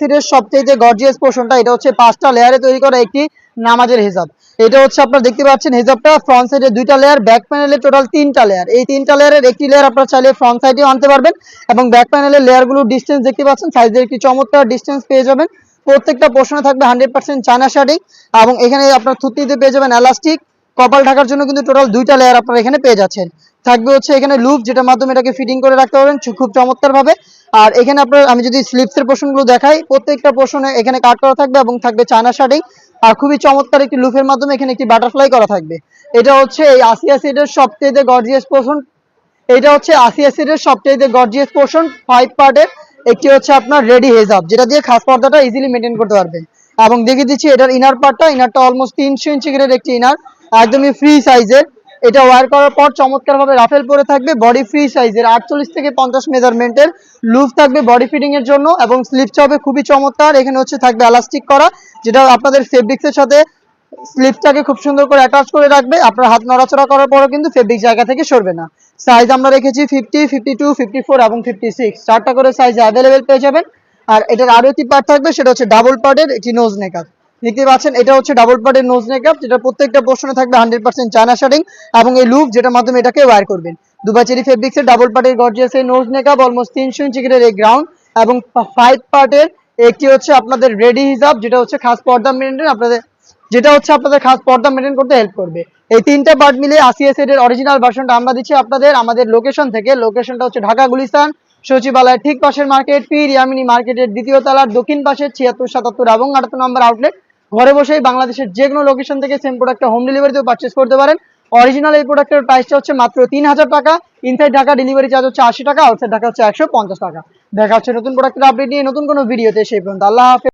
সিটের সবচেয়ে গর্জিয়াস পোর্শনটা এটা হচ্ছে পাঁচটা লেয়ারে তৈরি করা একটি নামাজের এটা হচ্ছে আপনারা দেখতে পাচ্ছেন ফ্রন্ট সাইডে দুইটা লেয়ার ব্যাক প্যানেলে টোটাল তিনটা লেয়ার এই তিনটা লেয়ারের একটি লেয়ার আপনারা চাইলে ফ্রন্ট সাইডেও আনতে পারবেন এবং ব্যাক প্যানেলের ডিস্টেন্স দেখতে পাচ্ছেন সাইজের একটি চমৎকার ডিস্টেন্স পেয়ে যাবেন। প্রত্যেকটা পোর্শনে থাকবে হান্ড্রেড পার্সেন্ট চায়না শাড়ি এবং এখানে আপনার থুতনিতে পেয়ে যাবেন এলাস্টিক কপাল ঢাকার জন্য কিন্তু টোটাল দুইটা লেয়ার আপনারা এখানে পেয়ে যাচ্ছেন। থাকবে হচ্ছে এখানে লুপ যেটার মাধ্যমে এটাকে ফিটিং করে রাখতে পারবেন, খুব চমৎকার ভাবে আর এখানে আপনার, আমি যদি স্লিপসের পোর্শনগুলো দেখাই, প্রত্যেকটা পোর্শনে এখানে কাট করা থাকবে এবং থাকবে চায়না শাড়ি। আর খুবই চমৎকার একটি লুফের মাধ্যমে এখানে একটি বাটারফ্লাই করা থাকবে। এটা হচ্ছে এই আসিয়া সিটের সবচেয়ে গর্জিয়াস পোর্শন এটা হচ্ছে আসিয়া সিটের সবচেয়ে গর্জিয়াস পোর্শন ফাইভ পার্টের একটি হচ্ছে আপনার রেডি হেজাব যেটা দিয়ে খাস পর্দাটা ইজিলি মেনটেন করতে পারবেন। এবং দেখিয়ে দিচ্ছি এটার ইনার পার্টটা ইনারটা অলমোস্ট তিনশো ইঞ্চি গ্রেড একটি ইনার একদমই ফ্রি সাইজের এটা ওয়ার করার পর চমৎকার ভাবে রাফেল পরে থাকবে বডি ফ্রি সাইজের আটচল্লিশ থেকে পঞ্চাশ মেজারমেন্টের লুপ থাকবে বডি ফিটিং এর জন্য এবং স্লিপটা হবে খুবই চমৎকার। এখানে হচ্ছে থাকবে এলাস্টিক করা, যেটা আপনাদের ফেব্রিক্সের সাথে স্লিপটাকে খুব সুন্দর করে অ্যাটাচ করে রাখবে। আপনার হাত নড়াচড়া করার পরও কিন্তু ফেব্রিক জায়গা থেকে সরবে না। সাইজ আমরা রেখেছি fifty fifty two fifty four এবং ফিফটি সিক্স চারটা করে সাইজ অ্যাভেলেবেল পেয়ে যাবেন। আর এটার আরও একটি পার্ট থাকবে, সেটা হচ্ছে ডাবল পার্টের একটি নোজ নেকআপ দেখতে পাচ্ছেন, এটা হচ্ছে ডাবল পার্টের নোজ নেকআপ যেটা প্রত্যেকটা পোর্শনে থাকবে হান্ড্রেড পার্সেন্ট চায়না শাড়িং এবং এই লুপ যেটার মাধ্যমে এটাকে ওয়ার করবেন। দুবাই চেরি ফেব্রিক্সের ডাবল পার্টের গর্জিয়াস এই নোজ নেকআপ অলমোস্ট তিনশো ইঞ্চি এই গ্রাউন্ড এবং ফাইভ পার্টের একটি হচ্ছে আপনাদের রেডি হিসাব যেটা হচ্ছে খাস পর্দা মেনটেন আপনাদের যেটা হচ্ছে আপনাদের খাস পর্দা মেনটেন করতে হেল্প করবে। এই তিনটা পার্ট মিলে আশি এর অরিজিনাল ভার্সনটা আমরা দিচ্ছি আপনাদের, আমাদের লোকেশন থেকে। লোকেশনটা হচ্ছে ঢাকা গুলিস্তান, সচিবালয়ের ঠিক পাশের মার্কেট পীর ইয়ামিনী মার্কেটের দ্বিতীয় তলার দক্ষিণ পাশে ছিয়াত্তর সাতাত্তর এবং আটাত্তর নম্বর আউটলেট ঘরে বসেই বাংলাদেশের যে কোনো লোকেশন থেকে সেম প্রোডাক্টটা হোম ডেলিভারিতেও পারচেস করতে পারেন। অরিজিনাল এই প্রোডাক্টের প্রাইসটা হচ্ছে মাত্র তিন হাজার টাকা। ইনসাইড ঢাকা ডেলিভারি চার্জ হচ্ছে আশি টাকা আউটসাইড ঢাকা হচ্ছে একশো পঞ্চাশ টাকা। দেখা হচ্ছে নতুন প্রোডাক্টের আপডেট নিয়ে নতুন কোনো ভিডিওতে সেই পর্যন্ত আল্লাহ হাফেজ।